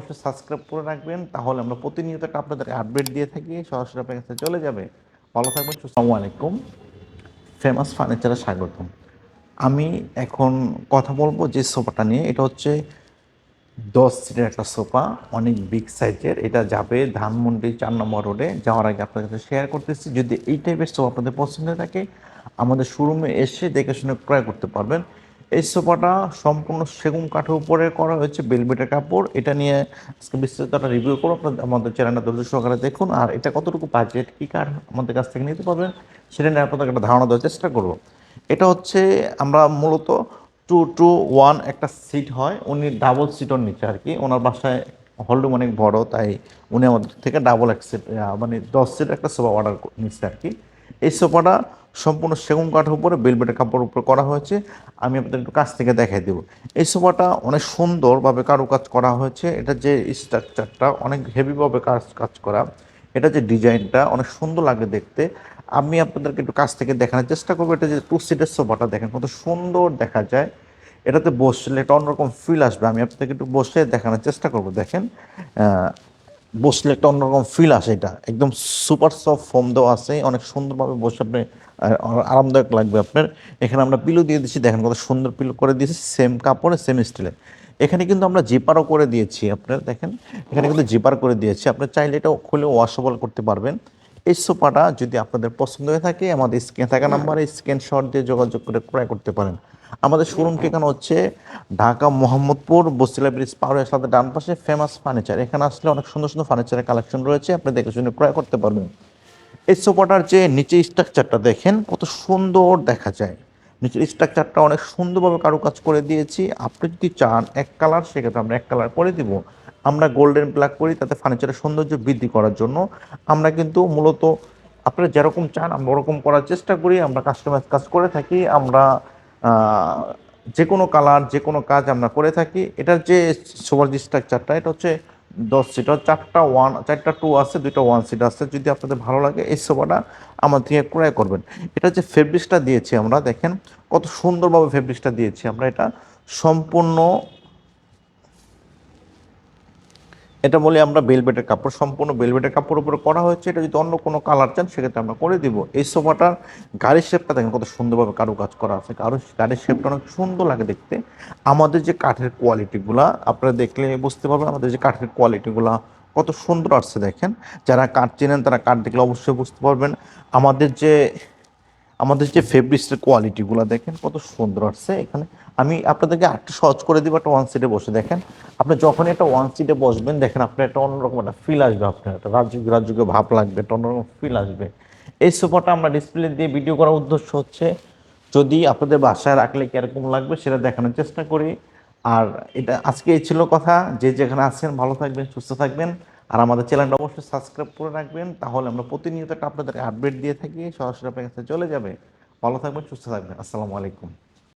অবশ্যই সাবস্ক্রাইব করে রাখবেন, তাহলে আমরা প্রতিনিয়ত একটা আপনাদেরকে আপডেট দিয়ে থাকি, সরাসরি আপনার কাছে চলে যাবে। ভালো থাকবেন আসসালামু আলাইকুম। ফেমাস ফার্নিচারে স্বাগতম। আমি এখন কথা বলব যে সোফাটা নিয়ে, এটা হচ্ছে দশ সিটের একটা সোফা, অনেক বিগ সাইজের এটা যাবে ধানমন্ডি চার নম্বর রোডে যাওয়ার আগে আপনাদের কাছে শেয়ার করতেছি, যদি এই টাইপের সোফা আপনাদের পছন্দ থাকে, আমাদের শোরুমে এসে দেখে শুনে ক্রয় করতে পারবেন। এই সোফাটা সম্পূর্ণ সেগুন কাঠের উপরে করা হয়েছে, বেলবেটের কাপড়। এটা নিয়ে আজকে বিস্তারিত একটা রিভিউ করব। আপনার আমাদের চ্যানেলটা ধৈর্য সহকারে দেখুন। আর এটা কতটুকু বাজেট কী কার আমাদের কাছ থেকে নিতে পারবেন, সেটা নিয়ে আপনাদের একটা ধারণা দেওয়ার চেষ্টা করব। এটা হচ্ছে আমরা মূলত টু টু ওয়ান একটা সিট হয়। উনি ডাবল সিটের নিচে আর কি ওনার বাসায় হলরুম অনেক বড়, তাই উনি আমাদের থেকে ডাবল এক সিট মানে দশ সিট একটা সোফা অর্ডার নিচ্ছে আর কি এই সোফাটা সম্পূর্ণ সেগুন কাঠের উপরে, বেলবেটের কাপড়ের উপরে করা হয়েছে। আমি আপনাদের একটু কাছ থেকে দেখাই দেবো। এই সোফাটা অনেক সুন্দরভাবে কারুকাজ করা হয়েছে। এটা যে স্ট্রাকচারটা অনেক হেভিভাবে কাজ কাজ করা। এটা যে ডিজাইনটা অনেক সুন্দর লাগে দেখতে। আমি আপনাদেরকে একটু কাছ থেকে দেখানোর চেষ্টা করব। এটা যে টু সিটের সোফাটা দেখেন, কত সুন্দর দেখা যায়। এটাতে বসলে একটা অন্যরকম ফিল আসবে। আমি আপনাদেরকে একটু বসে দেখানোর চেষ্টা করব। দেখেন বসলে একটা অন্যরকম ফিল আসে এটা। একদম সুপার সফট ফোম দেওয়া আছে, অনেক সুন্দরভাবে বসে আপনি আরামদায়ক লাগবে আপনার। এখানে আমরা পিলো দিয়ে দিচ্ছি, দেখেন কত সুন্দর পিলো করে দিয়েছি সেম কাপড়ে সেম স্টিলে এখানে কিন্তু আমরা জিপারও করে দিয়েছি আপনার, দেখেন। এখানে কিন্তু জিপার করে দিয়েছি, আপনি চাইলে এটা খুলে ওয়াশেবল করতে পারবেন। এই সোফাটা যদি আপনাদের পছন্দ হয়ে থাকে, আমাদের স্ক্রিনে থাকা নাম্বারে স্ক্রিনশট দিয়ে যোগাযোগ করে ক্রয় করতে পারেন। আমাদের শোরুম ঠিকানা হচ্ছে ঢাকা মোহাম্মদপুর বস্তিলা ব্রিজ পাহাড়ের সাথে ডান পাশে ফেমাস ফার্নিচার এখানে আসলে অনেক সুন্দর সুন্দর ফার্নিচারের কালেকশন রয়েছে, আপনি দেখে শুনে ক্রয় করতে পারবেন। এই সোফাটার যে নিচে স্ট্রাকচারটা দেখেন, কত সুন্দর দেখা যায়। নিচের স্ট্রাকচারটা অনেক সুন্দরভাবে কারুকাজ করে দিয়েছি। আপনি যদি চান এক কালার সেক্ষেত্রে আমরা এক কালার করে দিব। আমরা গোল্ডেন ব্ল্যাক করি, তাতে ফার্নিচারের সৌন্দর্য বৃদ্ধি করার জন্য। আমরা কিন্তু মূলত, আপনারা যেরকম চান, আমরা ওরকম করার চেষ্টা করি। আমরা কাস্টমাইজ কাজ করে থাকি। আমরা যে কোনো কালার, যে কোনো কাজ আমরা করে থাকি। এটার যে সুপার স্ট্রাকচারটা এটা হচ্ছে দশ সিটার চারটা ওয়ান চারটা টু আছে, দুইটা ওয়ান সিট আছে। যদি আপনাদের ভালো লাগে এই সোফাটা আমার থেকে ক্রয় করবেন। এটা যে ফেব্রিক্সটা দিয়েছি আমরা, দেখেন কত সুন্দরভাবে ফেব্রিক্সটা দিয়েছি আমরা এটা। সম্পূর্ণ এটা বলে আমরা বেলবেটের কাপড়, সম্পূর্ণ বেলবেটের কাপড় উপরে করা হয়েছে। এটা যদি অন্য কোনো কালার চান, সেক্ষেত্রে আমরা করে দিব। এই সোফাটার গাড়ির শেপটা দেখেন কত সুন্দরভাবে কারুকাজ করা আছে। কারও গাড়ির শেপটা অনেক সুন্দর লাগে দেখতে। আমাদের যে কাঠের কোয়ালিটিগুলা আপনারা দেখলে বুঝতে পারবেন আমাদের যে কাঠের কোয়ালিটিগুলা কত সুন্দর আসছে দেখেন। যারা কাঠ চেনেন তারা কাঠ দেখলে অবশ্যই বুঝতে পারবেন। আমাদের যে আমাদের যে ফেব্রিক্সের কোয়ালিটিগুলো দেখেন, কত সুন্দর আসছে। এখানে আমি আপনাদেরকে আরেকটু সহজ করে দিব একটা ওয়ান সিটে বসে দেখেন। আপনি যখন একটা ওয়ান সিটে বসবেন, দেখেন আপনার একটা অন্যরকম একটা ফিল আসবে আপনার, একটা রাজযোগ্য রাজযোগ্য ভাব লাগবে, একটা অন্যরকম ফিল আসবে। এই সোফাটা আমরা ডিসপ্লে দিয়ে ভিডিও করার উদ্দেশ্য হচ্ছে, যদি আপনাদের বাসায় রাখলে কীরকম লাগবে সেটা দেখানোর চেষ্টা করি। আর এটা আজকে এই ছিল কথা। যে যেখানে আছেন, ভালো থাকবেন, সুস্থ থাকবেন। আর আমাদের চ্যানেলটা অবশ্যই সাবস্ক্রাইব করে রাখবেন, তাহলে আমরা প্রতিনিয়ত একটা আপনাদের আপডেট দিয়ে থাকি, সরাসরি আপনার কাছে চলে যাবে। ভালো থাকবেন, সুস্থ থাকবেন। আসসালামু আলাইকুম।